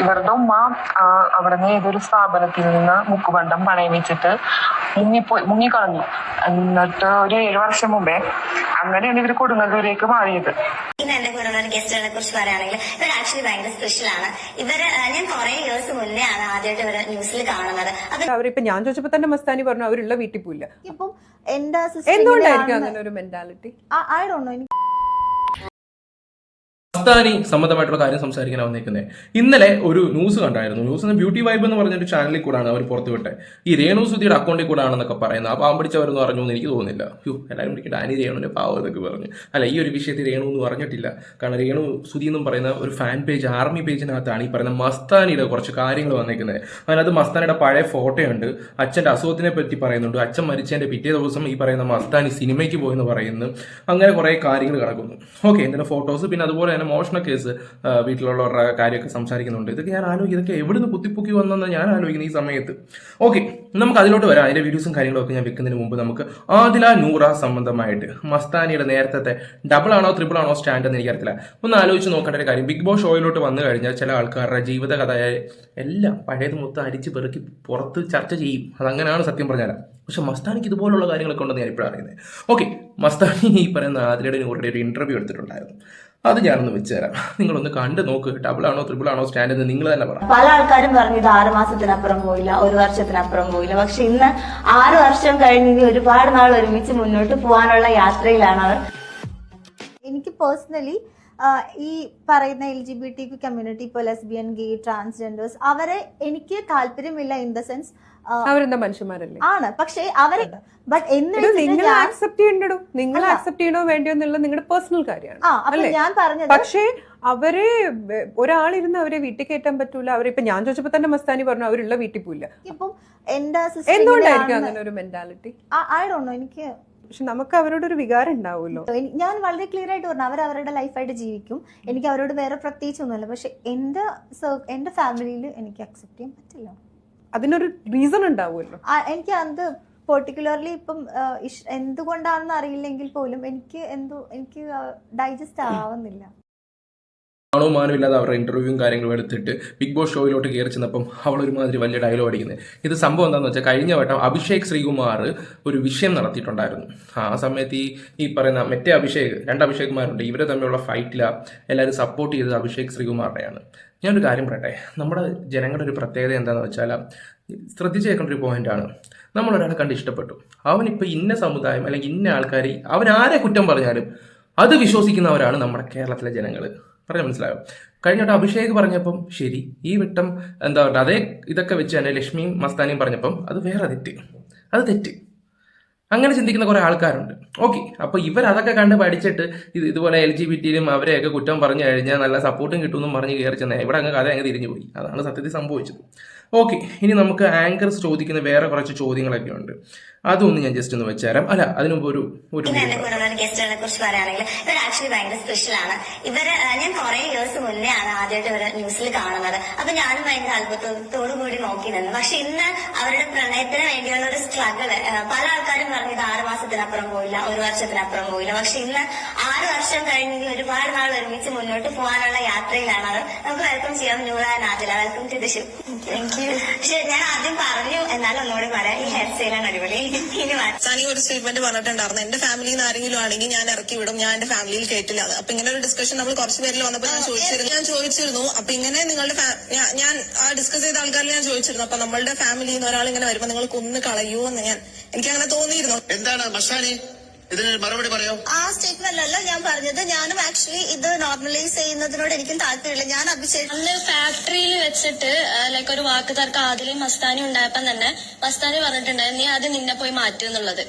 ഇവരുടെ ഉമ്മ അവിടുന്ന് ഏതൊരു സ്ഥാപനത്തിൽ നിന്ന് മുക്കുബന്ധം പണയം വെച്ചിട്ട് മുങ്ങിപ്പോയി മുങ്ങിക്കളഞ്ഞു. എന്നിട്ട് ഒരു ഏഴു വർഷം മുമ്പേ അങ്ങനെയാണ് ഇവർ കൊടുങ്ങല്ലൂരേക്ക് മാറിയത്. ഇന്ന് എന്റെ കൂടെ ഉള്ള ഗസ്റ്റുകളെ കുറിച്ച് പറയുകയാണെങ്കിൽ ഇവർ ആക്ച്വലി ഭയങ്കര സ്പെഷ്യൽ ആണ്. ഇവർ ആ, ഞാൻ കുറെ ഇയേഴ്സ് മുന്നേ ആണ് ആദ്യമായിട്ട് ഇവരെ ന്യൂസിൽ കാണുന്നത്. അപ്പൊ അവരിപ്പോ ഞാൻ ചോദിച്ചപ്പോ തന്നെ മസ്താനി പറഞ്ഞു അവരുള്ള വീട്ടിൽ പോയില്ല അപ്പം എന്റെ സിസ്റ്റർ എന്തുകൊണ്ടായിരിക്കും അങ്ങനെ ഒരു മെന്റാലിറ്റി ഐ ഡോണ്ട് നോ എനിക്ക് മസ്താനി സംബന്ധമായിട്ടുള്ള കാര്യം സംസാരിക്കാൻ വന്നേക്കുന്നത് ഇന്നലെ ഒരു ന്യൂസ് കണ്ടായിരുന്നു. ന്യൂസ് ബ്യൂട്ടി വൈബ് എന്ന് പറഞ്ഞൊരു ചാനലിൽ കൂടാണ് അവർ പുറത്തുവിട്ടെ ഈ രേണു സുധിയുടെ അക്കൗണ്ടിൽ കൂടാണെന്നൊക്കെ പറയുന്നത്. ആ പാവം പിടിച്ചവരെന്ന് പറഞ്ഞു എന്ന് എനിക്ക് തോന്നുന്നില്ല. യോ എല്ലാവരും വിളിക്കട്ടെ. ഡാനി രേണുവിന്റെ പാവം എന്നൊക്കെ പറഞ്ഞു. അല്ല ഈ ഒരു വിഷയത്തിൽ രേണു എന്ന് പറഞ്ഞിട്ടില്ല. കാരണം രേണു സുധി എന്നും പറയുന്ന ഒരു ഫാൻ പേജ് ആർമി പേജിനകത്താണ് ഈ പറയുന്ന മസ്താനിയുടെ കുറച്ച് കാര്യങ്ങൾ വന്നേക്കുന്നത്. അതിനകത്ത് മസ്താനിയുടെ പഴയ ഫോട്ടോയുണ്ട് അച്ഛന്റെ അസുഖത്തിനെ പറ്റി പറയുന്നുണ്ട്. അച്ഛൻ മരിച്ചതിന്റെ പിറ്റേ ദിവസം ഈ പറയുന്ന മസ്താനി സിനിമയ്ക്ക് പോയെന്ന് പറയുന്നു. അങ്ങനെ കുറേ കാര്യങ്ങൾ കിടക്കുന്നു. ഓക്കെ എന്തിനാ ഫോട്ടോസ് പിന്നെ അതുപോലെ തന്നെ മോഷണ കേസ് വീട്ടിലുള്ളവരുടെ കാര്യമൊക്കെ സംസാരിക്കുന്നുണ്ട്. ഇതൊക്കെ ഞാൻ ആലോചിക്കും. ഇതൊക്കെ എവിടുന്ന് കുത്തിപ്പൊക്കി വന്നെന്ന് ഞാൻ ആലോചിക്കുന്നു ഈ സമയത്ത്. ഓക്കെ നമുക്ക് അതിലോട്ട് വരാം. അതിന്റെ വീഡിയോസും കാര്യങ്ങളും ഒക്കെ ഞാൻ വെക്കുന്നതിന് മുമ്പ് നമുക്ക് ആദില നൂറ സംബന്ധമായിട്ട് മസ്താനിയുടെ നേരത്തെ ഡബിൾ ആണോ ട്രിപ്പിൾ ആണോ സ്റ്റാൻഡ് എന്ന് എനിക്കറിയില്ല ഒന്ന് ആലോചിച്ച് നോക്കേണ്ട ഒരു കാര്യം. ബിഗ് ബോസ് ഷോയിലോട്ട് വന്നു കഴിഞ്ഞാൽ ചില ആൾക്കാരുടെ ജീവിത കഥയായ എല്ലാം പഴയത് മൊത്തം അടിച്ച് പെറുക്കി പുറത്ത് ചർച്ച ചെയ്യും. അതങ്ങനെയാണ് സത്യം പറഞ്ഞാൽ പക്ഷെ മസ്താനിക്ക് ഇതുപോലുള്ള കാര്യങ്ങളൊക്കെ ഉണ്ടെന്ന് ഞാൻ ഇപ്പോഴാണ് അറിയുന്നത്. ഓക്കെ മസ്താനി ഈ പറയുന്ന ആദിലയുടെ നൂറുടെ ഒരു ഇന്റർവ്യൂ എടുത്തിട്ടുണ്ടായിരുന്നു. അത് ഞാനൊന്ന് വെച്ച് തരാം. നിങ്ങളൊന്ന് കണ്ടു നോക്ക് ഡബിൾ ആണോ ട്രിപ്പിൾ ആണോ സ്റ്റാൻഡ് എന്ന് നിങ്ങൾ തന്നെ പറ. പല ആൾക്കാരും പറഞ്ഞു ഇത് ആറ് മാസത്തിനപ്പുറം പോയില്ല ഒരു വർഷത്തിനപ്പുറം പോയില്ല. പക്ഷെ ഇന്ന് ആറ് വർഷം കഴിഞ്ഞ് ഒരുപാട് നാൾ ഒരുമിച്ച് മുന്നോട്ട് പോകാനുള്ള യാത്രയിലാണ് അവർ എനിക്ക് പേഴ്സണലി ഈ പറയുന്ന L G B T community ഇപ്പോൾ ലെസ്ബിയൻ ഗേ ട്രാൻസ്ജെൻഡേഴ്സ് അവരെ എനിക്ക് താല്പര്യമില്ല ഇൻ ദ സെൻസ് അവരെന്താ മനുഷ്യന്മാരല്ലേ? ആണ്. പക്ഷേ അവരെ ബട്ട് എന്ന് നിങ്ങൾ ആക്സെപ്റ്റ് ചെയ്യണ്ടോ നിങ്ങൾ. ആക്സെപ്റ്റ് ചെയ്യണോ വേണ്ടോ എന്നുള്ളത് നിങ്ങളുടെ പേഴ്സണൽ കാര്യമാണ്. അല്ലേ? ഞാൻ പറഞ്ഞത് പക്ഷേ അവരെ ഒരാളിരുന്ന് അവരെ വീട്ടിൽ കയറ്റാൻ പറ്റൂല. അവരെ ഇപ്പൊ ഞാൻ ചോദിച്ചപ്പോ തന്നെ മസ്താനി പറഞ്ഞു അവരുള്ള വീട്ടിൽ പോയില്ല ഇപ്പം എന്റെ എന്തുകൊണ്ടായിരിക്കും അങ്ങനെ ഒരു മെന്റാലിറ്റി ഐ നോ എനിക്ക് പക്ഷെ നമുക്ക് അവരോട് ഒരു വികാരം ഉണ്ടാവുമല്ലോ. ഞാൻ വളരെ ക്ലിയർ ആയിട്ട് പറഞ്ഞു അവർ അവരുടെ ലൈഫായിട്ട് ജീവിക്കും. എനിക്ക് അവരോട് വേറെ പ്രത്യേകിച്ച് ഒന്നുമില്ല. പക്ഷെ എന്റെ എന്റെ ഫാമിലിയിൽ എനിക്ക് അക്സെപ്റ്റ് ചെയ്യാൻ പറ്റില്ല. അതിനൊരു റീസൺ ഉണ്ടാവുമല്ലോ. എനിക്ക് അത് പെർട്ടിക്കുലർലി ഇപ്പം എന്തുകൊണ്ടാണെന്ന് അറിയില്ലെങ്കിൽ പോലും എനിക്ക് എന്തോ എനിക്ക് ഡൈജസ്റ്റ് ആവുന്നില്ല. ആണോ മാനോ ഇല്ലാതെ അവരുടെ ഇന്റർവ്യൂവും കാര്യങ്ങളും എടുത്തിട്ട് ബിഗ് ബോസ് ഷോയിലോട്ട് കയറി ചെന്നപ്പം അവൾ ഒരുമാതിരി വലിയ ഡയലോഗ് അടിക്കുന്നത് ഇത് സംഭവം എന്താണെന്ന് വെച്ചാൽ കഴിഞ്ഞ വട്ടം അഭിഷേക് ശ്രീകുമാർ ഒരു വിഷയം നടത്തിയിട്ടുണ്ടായിരുന്നു. ആ സമയത്ത് ഈ ഈ പറയുന്ന മറ്റേ അഭിഷേക് രണ്ട് അഭിഷേകുമാരുണ്ട് ഇവരെ തമ്മിലുള്ള ഫൈറ്റിലാണ് എല്ലാവരും സപ്പോർട്ട് ചെയ്തത് അഭിഷേക് ശ്രീകുമാറിനെയാണ്. ഞാനൊരു കാര്യം പറയട്ടെ നമ്മുടെ ജനങ്ങളുടെ ഒരു പ്രത്യേകത എന്താണെന്ന് വെച്ചാൽ ശ്രദ്ധിച്ചേക്കേണ്ട ഒരു പോയിന്റാണ് നമ്മൾ ഒരാളെ കണ്ട് ഇഷ്ടപ്പെട്ടു. അവനിപ്പോൾ ഇന്ന സമുദായം അല്ലെങ്കിൽ ഇന്ന ആൾക്കാർ അവൻ ആരെ കുറ്റം പറഞ്ഞാലും അത് വിശ്വസിക്കുന്നവരാണ് നമ്മുടെ കേരളത്തിലെ ജനങ്ങൾ പറഞ്ഞ മനസ്സിലായോ? കഴിഞ്ഞ വട്ടം അഭിഷേക് പറഞ്ഞപ്പം ശരി ഈ വിട്ടം എന്താ പറയുക അതേ ഇതൊക്കെ വെച്ച് തന്നെ ലക്ഷ്മിയും മസ്താനിയും പറഞ്ഞപ്പം അത് വേറെ തെറ്റ്. അത് തെറ്റ്. അങ്ങനെ ചിന്തിക്കുന്ന കുറേ ആൾക്കാരുണ്ട്. ഓക്കെ അപ്പോൾ ഇവർ അതൊക്കെ കണ്ട് പഠിച്ചിട്ട് ഇത് ഇതുപോലെ എൽ ജി ബി ടിയിലും അവരെയൊക്കെ കുറ്റം പറഞ്ഞു കഴിഞ്ഞാൽ നല്ല സപ്പോർട്ടും കിട്ടുമെന്നും പറഞ്ഞ് കയറി ചെന്നേ ഇവിടെ അങ്ങ് കഥ അങ്ങ് തിരിഞ്ഞു പോയി അതാണ് സത്യത്തിൽ സംഭവിച്ചത്. ഓക്കെ ഇനി നമുക്ക് ആങ്കർസ് ചോദിക്കുന്ന വേറെ കുറച്ച് ചോദ്യങ്ങളൊക്കെ ഉണ്ട് അതൊന്ന് ഞാൻ ജസ്റ്റ് ഒന്ന് വെച്ചുതരാം അല്ല അതിനു മുമ്പ് ഒരു ഒരു ഗസ്റ്റുകളെ കുറിച്ച് പറയുകയാണെങ്കിൽ ഇവർ ആക്ച്വലി ഭയങ്കര സ്പെഷ്യൽ ആണ്. ഇവർ ഞാൻ കുറെ ഇയേഴ്സ് മുന്നേ ആണ് ആദ്യമായിട്ട് ഇവരെ ന്യൂസിൽ കാണുന്നത്. അപ്പൊ ഞാനും ഭയങ്കര അത്ഭുതത്തോടു കൂടി നോക്കി നിന്നു പക്ഷെ ഇന്ന് അവരുടെ പ്രണയത്തിന് വേണ്ടിയുള്ള ഒരു സ്ട്രഗിൾ പല ആൾക്കാരും പറഞ്ഞു ഇത് ആറ് മാസത്തിനപ്പുറം പോയില്ല ഒരു വർഷത്തിനപ്പുറം പോയില്ല. പക്ഷെ ഇന്ന് ആറ് വർഷം കഴിഞ്ഞ് ഒരുപാട് നാൾ ഒരുമിച്ച് മുന്നോട്ട് പോകാനുള്ള യാത്രയിലാണ് അത് നമുക്ക് വെൽക്കം ചെയ്യാം നൂറ നാദില. വെൽക്കം ടു ശരി താങ്ക് യു പക്ഷെ ഞാൻ ആദ്യം പറഞ്ഞു എന്നാലും ഒന്നുകൂടി പറയാം. ഈ ഹെയർ സ്റ്റൈലാണ് അടിപൊളി. ഒരു സ്റ്റേറ്റ്മെന്റ് പറഞ്ഞിട്ടുണ്ടായിരുന്നു. എന്റെ ഫാമിലിയിൽ നിന്ന് ആരെങ്കിലും ആണെങ്കിൽ ഞാൻ ഇറക്കി വിടും. ഞാൻ എന്റെ ഫാമിലിയിൽ കേട്ടില്ല അത് അപ്പൊ ഇങ്ങനെ ഒരു ഡിസ്കഷൻ നമ്മൾ കുറച്ച് പേരിൽ വന്നപ്പോൾ ഞാൻ ചോദിച്ചിരുന്നു. ഞാൻ ചോദിച്ചിരുന്നു. അപ്പൊ ഇങ്ങനെ നിങ്ങളുടെ ഞാൻ ആ ഡിസ്കസ് ചെയ്ത ആൾക്കാരിൽ ഞാൻ ചോദിച്ചിരുന്നു. അപ്പൊ നമ്മളുടെ ഫാമിലിയിൽ നിന്ന് ഒരാൾ ഇങ്ങനെ വരുമ്പോൾ നിങ്ങൾ കൊന്ന് കളയൂ എന്ന് ഞാൻ എനിക്ക് അങ്ങനെ തോന്നിയിരുന്നു. എന്താണ് മഷാനി? ഇതിന് മറുപടി പറയോ. ആ സ്റ്റേറ്റ്മെന്റ് അല്ല ഞാൻ പറഞ്ഞത്. ഞാനും ആക്ച്വലി ഇത് നോർമലൈസ് ചെയ്യുന്നതിനോട് എനിക്കും താല്പര്യമില്ല. ഞാൻ അഭിഷേക് അന്ന് ഫാക്ടറിയിൽ വെച്ചിട്ട് ലൈക്ക് ഒരു വാക്ക് തർക്കം ആദ്യം മസ്താനി ഉണ്ടായപ്പം തന്നെ മസ്താനി പറഞ്ഞിട്ടുണ്ടായിരുന്നു നീ ആദ്യം നിന്നെ പോയി മാറ്റുന്നുള്ളത്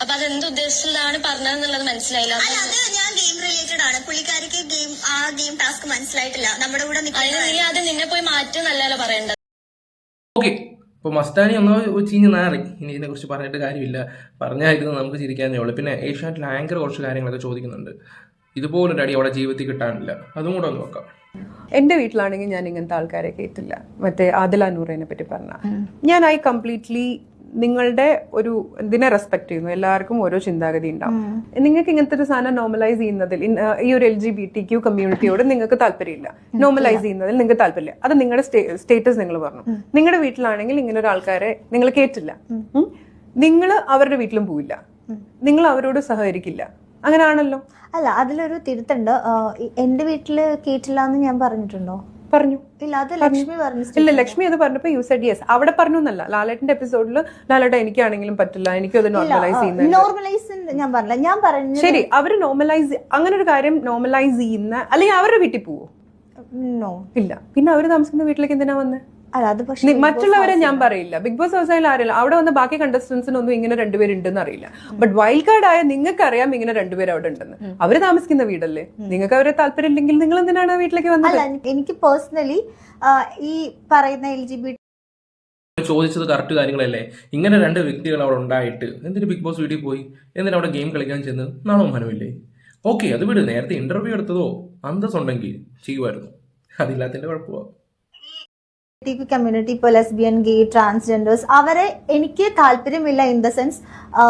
അപ്പൊ അത് എന്ത് ഉദ്ദേശത്തിലാണ് പറഞ്ഞതെന്നുള്ളത് മനസ്സിലായില്ല. അല്ല അത് ഞാൻ ഗെയിം റിലേറ്റഡ് ആണ്. പുള്ളിക്കാരിക്ക് ഗെയിം ആ ഗെയിം ടാസ്ക് മനസ്സിലായിട്ടില്ല. നമ്മുടെ കൂടെ നീ അത് നിന്നെ പോയി മാറ്റുക എന്നല്ലല്ലോ പറയേണ്ടത്. അപ്പോൾ മസ്താനി ഒന്നോ ചീഞ്ഞ് നാറി. ഇനി ഇതിനെക്കുറിച്ച് പറഞ്ഞിട്ട് കാര്യമില്ല. പറഞ്ഞായിരുന്നു നമുക്ക് ചിരിക്കാനേ ഉള്ളൂ. പിന്നെ ഏഷ്യാനെറ്റിൽ ആങ്കർ കുറച്ച് കാര്യങ്ങളൊക്കെ ചോദിക്കുന്നുണ്ട്. ഇതുപോലൊരു അടി അവിടെ ജീവിതത്തിൽ കിട്ടാനില്ല. അതും കൂടെ ഒന്ന് നോക്കാം. എന്റെ വീട്ടിലാണെങ്കിൽ ഞാൻ ഇങ്ങനത്തെ ആൾക്കാരെ കേട്ടില്ല. മറ്റേ ആദില നൂറിനെ പറ്റി പറഞ്ഞ ഞാൻ ഐ കംപ്ലീറ്റ്ലി നിങ്ങളുടെ ഒരു ഇതിനെ റെസ്പെക്ട് ചെയ്യുന്നു? എല്ലാവർക്കും ഓരോ ചിന്താഗതി ഉണ്ടാവും. നിങ്ങൾക്ക് ഇങ്ങനത്തെ ഒരു സാധനം നോർമലൈസ് ചെയ്യുന്നതിൽ ഈ ഒരു L G B T Q കമ്മ്യൂണിറ്റിയോട് നിങ്ങൾക്ക് താല്പര്യമില്ല. നോർമലൈസ് ചെയ്യുന്നതിൽ നിങ്ങൾക്ക് താല്പര്യമില്ല. അത് നിങ്ങളുടെ സ്റ്റേറ്റസ് നിങ്ങൾ പറഞ്ഞു. നിങ്ങളുടെ വീട്ടിലാണെങ്കിൽ ഇങ്ങനെ ഒരു ആൾക്കാരെ നിങ്ങൾ കേട്ടില്ല നിങ്ങൾ അവരുടെ വീട്ടിലും പോവില്ല. നിങ്ങൾ അവരോട് സഹകരിക്കില്ല. അങ്ങനെയാണല്ലോ അല്ല അതിലൊരു തിരുത്തുണ്ട്. എന്റെ വീട്ടിൽ കേട്ടില്ല എന്ന് ഞാൻ പറഞ്ഞിട്ടുണ്ടോ? പറഞ്ഞു. ഇല്ല ലക്ഷ്മി അത് പറഞ്ഞപ്പോ യു സെഡ് യെസ് അവിടെ പറഞ്ഞു എന്നല്ല ലാലേട്ടന്റെ എപ്പിസോഡിൽ ലാലേട്ട എനിക്കാണെങ്കിലും പറ്റില്ല. എനിക്കും അത് നോർമലൈസ് ചെയ്യുന്ന നോർമലൈസ് ഞാൻ പറഞ്ഞില്ല. ഞാൻ പറഞ്ഞു ശരി അവർ നോർമലൈസ് അങ്ങനെ ഒരു കാര്യം നോർമലൈസ് ചെയ്യുന്ന അല്ലെങ്കിൽ അവരുടെ വീട്ടിൽ പോവോ? ഇല്ല. പിന്നെ അവർ താമസിക്കുന്ന വീട്ടിലേക്ക് എന്തിനാ വന്നേ? അത് പക്ഷേ മറ്റുള്ളവരെ ഞാൻ പറയില്ല. ബിഗ് ബോസ് ഹൗസിൽ അറിയില്ല അവിടെ വന്ന ബാക്കി കണ്ടസ്റ്റൻസിനൊന്നും ഇങ്ങനെ രണ്ടുപേരുണ്ടെന്ന് അറിയില്ല. ബട്ട് വൈൽഡ് കാർഡ് ആയ നിങ്ങൾക്ക് അറിയാം ഇങ്ങനെ രണ്ടുപേർ അവിടെ ഉണ്ടെന്ന്. അവർ താമസിക്കുന്ന വീടല്ലേ? നിങ്ങൾക്ക് അവരെ താല്പര്യം ഇല്ലെങ്കിൽ നിങ്ങൾ എന്തിനാണ് ആ വീട്ടിലേക്ക് വന്നത്? അല്ല എനിക്ക് പേഴ്സണലി ഈ പറയുന്ന എൽ ജി ബി ചോദിച്ചത് കറക്റ്റ് കാര്യങ്ങളല്ലേ? ഇങ്ങനെ രണ്ട് വ്യക്തികൾ അവിടെ ഉണ്ടായിട്ട് എന്തിന് ബിഗ് ബോസ് വീട്ടിൽ പോയി? എന്തിനാ അവിടെ ഗെയിം കളിക്കാൻ ചെന്ന് നാണോ മനമില്ലേ ഓക്കെ അത് വിട്. നേരത്തെ ഇന്റർവ്യൂ എടുത്തതോ? അന്തസ് ഉണ്ടെങ്കിൽ ചെയ്യുമായിരുന്നു. അതില്ലാത്തതിന്റെ കുഴപ്പമാണ് കമ്മ്യൂണിറ്റി ഇപ്പോൾ ലെസ്ബിയൻ ഗേ ട്രാൻസ്ജെൻഡേഴ്സ് അവരെ എനിക്ക് താല്പര്യമില്ല ഇൻ ദ സെൻസ്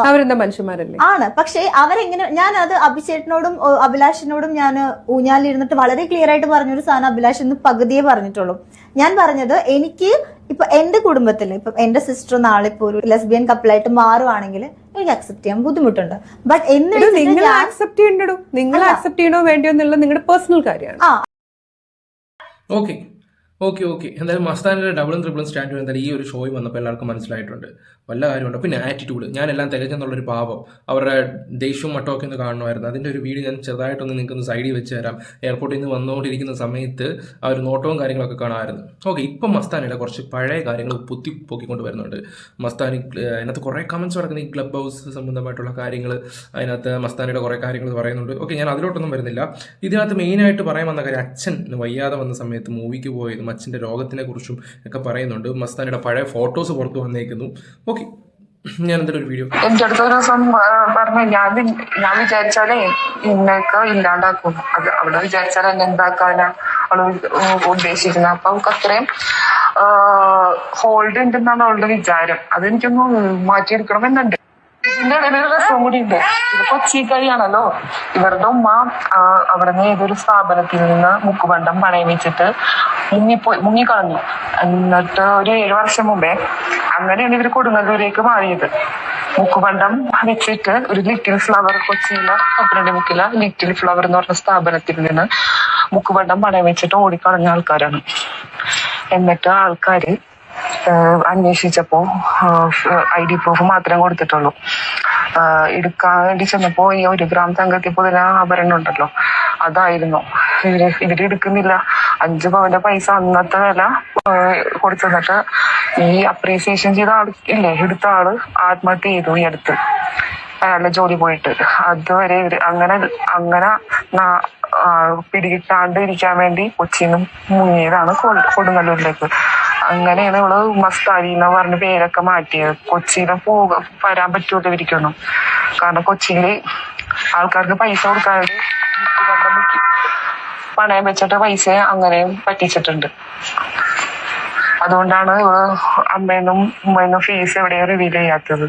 അവരെന്താ മനുഷ്യന്മാരല്ലേ? ആണ്. പക്ഷേ അവരെങ്ങനെ ഞാൻ അത് അഭിഷേകനോടും അഭിലാഷിനോടും ഞാൻ ഊഞ്ഞാലിരുന്നിട്ട് വളരെ ക്ലിയർ ആയിട്ട് പറഞ്ഞൊരു സാധനം അഭിലാഷ് എന്ന് പകുതിയെ പറഞ്ഞിട്ടുള്ളൂ. ഞാൻ പറഞ്ഞത് എനിക്ക് ഇപ്പൊ എന്റെ കുടുംബത്തിൽ ഇപ്പൊ എന്റെ സിസ്റ്റർ നാളെ ഇപ്പൊ ഒരു ലെസ്ബിയൻ കപ്പിളായിട്ട് മാറുവാണെങ്കിൽ എനിക്ക് അക്സെപ്റ്റ് ചെയ്യാൻ ബുദ്ധിമുട്ടുണ്ട്. ബട്ട് എന്നിട്ട് നിങ്ങൾ ആക്സെപ്റ്റ് ചെയ്യണ്ടോ നിങ്ങൾ ആക്സെപ്റ്റ് ചെയ്യണോ വേണ്ടിയോ എന്നുള്ള നിങ്ങളുടെ പേഴ്സണൽ കാര്യമാണ്. ആ. ഓക്കെ ഓക്കെ ഓക്കെ എന്തായാലും മസ്താനിലെ ഡബിളും ത്രിബിളും സ്റ്റാൻഡ് എന്തായാലും ഈ ഒരു ഷോയും വന്നപ്പോൾ എല്ലാവർക്കും മനസ്സിലായിട്ടുണ്ട്. വല്ല കാര്യമുണ്ട്? പിന്നെ ആറ്റിറ്റ്യൂഡ് ഞാൻ എല്ലാം തികച്ചെന്നുള്ളൊരു പാപം അവരുടെ ദേഷ്യവും മട്ടമൊക്കെ ഒന്ന് കാണുമായിരുന്നു. അതിന്റെ ഒരു വീഡിയോ ഞാൻ ചെറുതായിട്ടൊന്ന് നിങ്ങൾക്ക് സൈഡിൽ വെച്ച് തരാം. എയർപോർട്ടിൽ നിന്ന് വന്നുകൊണ്ടിരിക്കുന്ന സമയത്ത് ആ ഒരു നോട്ടവും കാര്യങ്ങളൊക്കെ കാണാമായിരുന്നു. ഓക്കെ ഇപ്പം മസ്താനിയുടെ കുറച്ച് പഴയ കാര്യങ്ങൾ പുത്തി പൊക്കിക്കൊണ്ട് വരുന്നുണ്ട്. മസ്താനി അതിനകത്ത് കുറേ കമൻസ് നടക്കുന്ന. ഈ ക്ലബ് ഹൗസ് സംബന്ധമായിട്ടുള്ള കാര്യങ്ങൾ അതിനകത്ത് മസ്താനിയുടെ കുറേ കാര്യങ്ങൾ പറയുന്നുണ്ട്. ഓക്കെ ഞാൻ അതിലോട്ടൊന്നും വരുന്നില്ല. ഇതിനകത്ത് മെയിനായിട്ട് പറയാൻ വന്ന കാര്യം അച്ഛൻ വയ്യാതെ വന്ന സമയത്ത് മൂവിക്ക് പോയതും അച്ഛന്റെ രോഗത്തിനെ കുറിച്ചും ഒക്കെ പറയുന്നുണ്ട്. മസ്താനിയുടെ പഴയ ഫോട്ടോസ് പുറത്ത് വന്നേക്കുന്നു. ഓക്കെ. ഞാൻ എന്തെങ്കിലും ഒരു വീഡിയോ എന്റെ അടുത്ത ദിവസം പറഞ്ഞു ഞാൻ ഞാൻ വിചാരിച്ചാലേ ഇന്നൊക്കെ ഇല്ലാണ്ടാക്കും. അത് അവിടെ വിചാരിച്ചാൽ എന്നെ എന്താക്കാനാ അവൾ ഉദ്ദേശിക്കുന്നത്. അപ്പൊ അവൾക്ക് അത്രയും ഹോൾഡ് ഉണ്ടെന്നാണ് അവളുടെ വിചാരം. അതെനിക്കൊന്ന് മാറ്റിയെടുക്കണമെന്നുണ്ട്. ഇതിന്റെ ഇടയിൽ ഒരു രസം കൂടി ഉണ്ട്. ഇതിപ്പോ ചീക്കഴിയാണല്ലോ. കഴിയാണല്ലോ ഇവരുടെ ഉമ്മ അവിടുന്ന് ഏതൊരു സ്ഥാപനത്തിൽ നിന്ന് മുക്കുബണ്ടം പണയം വെച്ചിട്ട് മുങ്ങിപ്പോയി മുങ്ങിക്കളഞ്ഞു. എന്നിട്ട് ഒരു ഏഴു വർഷം മുമ്പേ അങ്ങനെയാണ് ഇവർ കൊടുങ്ങല്ലൂരേക്ക് മാറിയത്. മുക്കുബണ്ടം വെച്ചിട്ട് ഒരു ലിറ്റിൽ ഫ്ലവർ കൊച്ചിയിലെ പന്ത്രണ്ട് മുക്കില ലിറ്റിൽ ഫ്ലവർ എന്ന് പറഞ്ഞ സ്ഥാപനത്തിൽ നിന്ന് മുക്കുബണ്ടം പണയം വെച്ചിട്ട് ഓടിക്കളഞ്ഞ ആൾക്കാരാണ്. എന്നിട്ട് ആൾക്കാര് അന്വേഷിച്ചപ്പോ ഐ ഡി പ്രൂഫ് മാത്രമേ കൊടുത്തിട്ടുള്ളൂ. എടുക്കാൻ വേണ്ടി ചെന്നപ്പോ ഈ ഒരു ഗ്രാം തങ്കത്തിൽ പുതിന ആഭരണം ഉണ്ടല്ലോ അതായിരുന്നു. ഇവർ എടുക്കുന്നില്ല. അഞ്ചു പവന്റെ പൈസ അന്നത്തെ വില കൊടുത്തു. ഈ അപ്രീസിയേഷൻ ചെയ്ത ആൾ ഇല്ലേ എടുത്ത ആൾ ആത്മഹത്യ ചെയ്തു ഈ അടുത്ത്. അയാളുടെ ജോലി പോയിട്ട്. അതുവരെ ഇവർ അങ്ങനെ അങ്ങനെ പിടികിട്ടാണ്ട് ഇരിക്കാൻ വേണ്ടി കൊച്ചിയിൽ മുങ്ങിയതാണ് കൊടുങ്ങല്ലൂരിലേക്ക്. അങ്ങനെയാണ് ഇവൾ മസ്താനി എന്ന് പറഞ്ഞ പേരൊക്കെ മാറ്റിയത് കൊച്ചിയിലെ പോക വരാൻ പറ്റൂല ഇവരിക്കൊന്നും കാരണം കൊച്ചിയിൽ ആൾക്കാർക്ക് പൈസ കൊടുക്കാതെ പണയം വെച്ചിട്ട് പൈസ അങ്ങനെ പറ്റിച്ചിട്ടുണ്ട്. അതുകൊണ്ടാണ് ഇവൾ അമ്മേന്നും ഉമ്മേന്നും ഫീസ് എവിടെയും റിവീൽ ചെയ്യാത്തത്.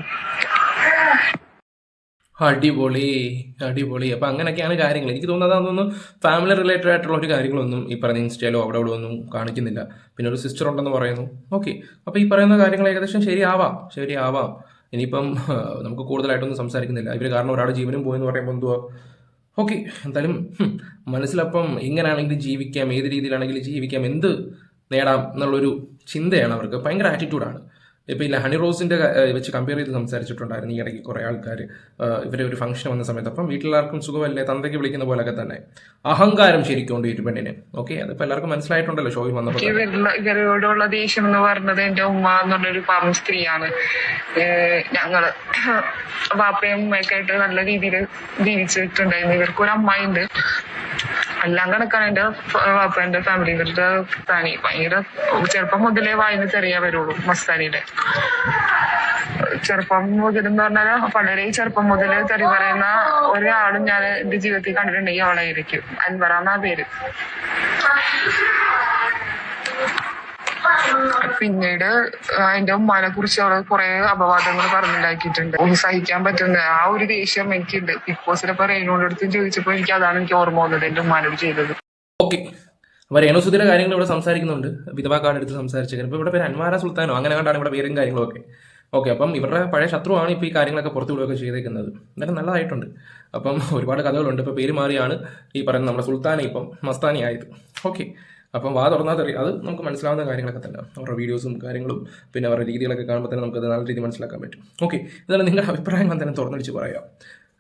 അടിപൊളി അടിപൊളി. അപ്പം അങ്ങനെയൊക്കെയാണ് കാര്യങ്ങൾ എനിക്ക് തോന്നുന്നത് അതൊന്നും ഫാമിലി റിലേറ്റഡ് ആയിട്ടുള്ള ഒരു കാര്യങ്ങളൊന്നും ഈ പറഞ്ഞ ഇൻസ്റ്റയിലോ അവിടെ ഇവിടെ ഒന്നും കാണിക്കുന്നില്ല. പിന്നെ ഒരു സിസ്റ്റർ ഉണ്ടെന്ന് പറയുന്നു. ഓക്കെ അപ്പോൾ ഈ പറയുന്ന കാര്യങ്ങൾ ഏകദേശം ശരിയാവാം. ശരിയാവാം. ഇനിയിപ്പം നമുക്ക് കൂടുതലായിട്ടൊന്നും സംസാരിക്കുന്നില്ല. ഇവർ കാരണം ഒരാളുടെ ജീവനും പോയെന്ന് പറയുമ്പോൾ എന്തുവാ? ഓക്കെ എന്തായാലും മനസ്സിലപ്പം എങ്ങനെയാണെങ്കിലും ജീവിക്കാം ഏത് രീതിയിലാണെങ്കിലും ജീവിക്കാം എന്ത് നേടാം എന്നുള്ളൊരു ചിന്തയാണ് അവർക്ക്. ഭയങ്കര ആറ്റിറ്റ്യൂഡാണ് ഇപ്പോൾ ഈ ഹണി റോസിന്റെ വെച്ച് കമ്പയർ ചെയ്ത് സംസാരിച്ചിട്ടുണ്ടായിരുന്നു ഈ ഇടയ്ക്ക് കുറേ ആൾക്കാർ ഇവരെ ഒരു ഫംഗ്ഷൻ വന്ന സമയത്ത്. അപ്പം വീട്ടിലെല്ലാവർക്കും സുഖമല്ലേ? തന്തയ്ക്ക് വിളിക്കുന്ന പോലൊക്കെ തന്നെ. അഹങ്കാരം ശരിക്കൊണ്ട് ഒരു പെണ്ണിന്. ഓക്കെ? അതിപ്പോൾ എല്ലാവർക്കും മനസ്സിലായിട്ടുണ്ടല്ലോ ഷോയിൽ വന്നപ്പോൾ ഇവരോടുള്ള ദേഷ്യം എന്ന് പറഞ്ഞത് എന്റെ ഉമ്മ എന്നുള്ളൊരു പാവം സ്ത്രീയാണ്. ഞങ്ങൾ വാപ്പയും ഉമ്മയൊക്കെ ആയിട്ട് നല്ല രീതിയിൽ ജീവിച്ചിട്ടുണ്ടായിരുന്നു. ഇവർക്കൊരു ഒരു അമ്മായിണ്ട്. എല്ലാം കണക്കാണ് എന്റെ വാപ്പന്റെ ഫാമിലി ഇവരുടെ താനി. ഭയങ്കര ചെറുപ്പം മുതലേ വായന ചെറിയ വരുള്ളൂ മസ്താനിയുടെ. ചെറുപ്പം മുതലെന്ന് പറഞ്ഞാൽ വളരെ ചെറുപ്പം മുതൽ തെറി പറയുന്ന ഒരാളും ഞാൻ എന്റെ ജീവിതത്തിൽ കണ്ടിട്ടുണ്ടെങ്കിൽ അവളായിരിക്കും. അൻവറാന്ന പേര്? പിന്നീട് അതിന്റെ ഉമ്മാനെ കുറിച്ച് അവൾ കുറെ അപവാദങ്ങൾ പറഞ്ഞുണ്ടാക്കിയിട്ടുണ്ട്. സഹിക്കാൻ പറ്റുന്ന ആ ഒരു ദേഷ്യം എനിക്കുണ്ട്. ബിഗ് ബോസിലിപ്പോ റേനോട് അടുത്ത് ചോദിച്ചപ്പോ എനിക്ക് അതാണ് എനിക്ക് ഓർമ്മ വന്നത് എന്റെ ഉമ്മാനോട് ചെയ്തത്. ഓക്കെ. അപ്പോൾ രേണുസുതിയുടെ കാര്യങ്ങൾ ഇവിടെ സംസാരിക്കുന്നുണ്ട്. വിധവാ കാർഡ് എടുത്ത് സംസാരിച്ചേക്കുന്നത് ഇപ്പോൾ ഇവിടെ പേര് അൻവാര സുൽത്താനോ? അങ്ങനെ കണ്ടാണ് ഇവിടെ പേരും കാര്യങ്ങളൊക്കെ ഓക്കെ അപ്പം ഇവരുടെ പഴയ ശത്രുവാണ് ഇപ്പോൾ ഈ കാര്യങ്ങളൊക്കെ പുറത്തു വിടുകയൊക്കെ ചെയ്തേക്കുന്നത്. എന്നാലും നല്ലതായിട്ടുണ്ട്. അപ്പം ഒരുപാട് കഥകളുണ്ട്. ഇപ്പോൾ പേര് മാറിയാണ് ഈ പറയുന്ന നമ്മുടെ സുൽത്താനെ ഇപ്പം മസ്താനി ആയത്. ഓക്കെ. അപ്പം വാ തുറന്നാൽ തെറി. അത് നമുക്ക് മനസ്സിലാവുന്ന കാര്യങ്ങളൊക്കെ തന്നെ. അവരുടെ വീഡിയോസും കാര്യങ്ങളും പിന്നെ അവരുടെ രീതികളൊക്കെ കാണുമ്പോൾ തന്നെ നമുക്കത് നല്ല രീതി മനസ്സിലാക്കാൻ പറ്റും. ഓക്കെ എന്നാലും നിങ്ങളുടെ അഭിപ്രായം തന്നെ തുറന്നടിച്ച് പറയാം.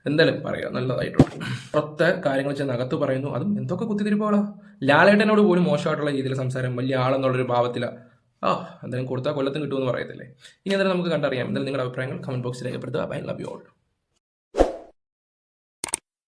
എന്തായാലും പറയാം. നല്ലതായിട്ടുണ്ട്. പുറത്തെ കാര്യങ്ങൾ ചെന്ന് അകത്ത് പറയുന്നു. അതും എന്തൊക്കെ കുത്തിത്തിരിപ്പോളാ? ലാലേട്ടനോട് പോലും മോശമായിട്ടുള്ള രീതിയിൽ സംസാരം വലിയ ആളെന്നുള്ളൊരു ഭാവത്തിലാണ് ആ എന്തായാലും കൊടുത്താൽ കൊല്ലത്തും കിട്ടുമെന്ന് പറയത്തില്ലേ? ഇനി എന്തായാലും നമുക്ക് കണ്ടറിയാം. എന്തായാലും നിങ്ങളുടെ അഭിപ്രായങ്ങൾ കമന്റ് ബോക്സിൽ രേഖപ്പെടുത്തുക. Bye love you all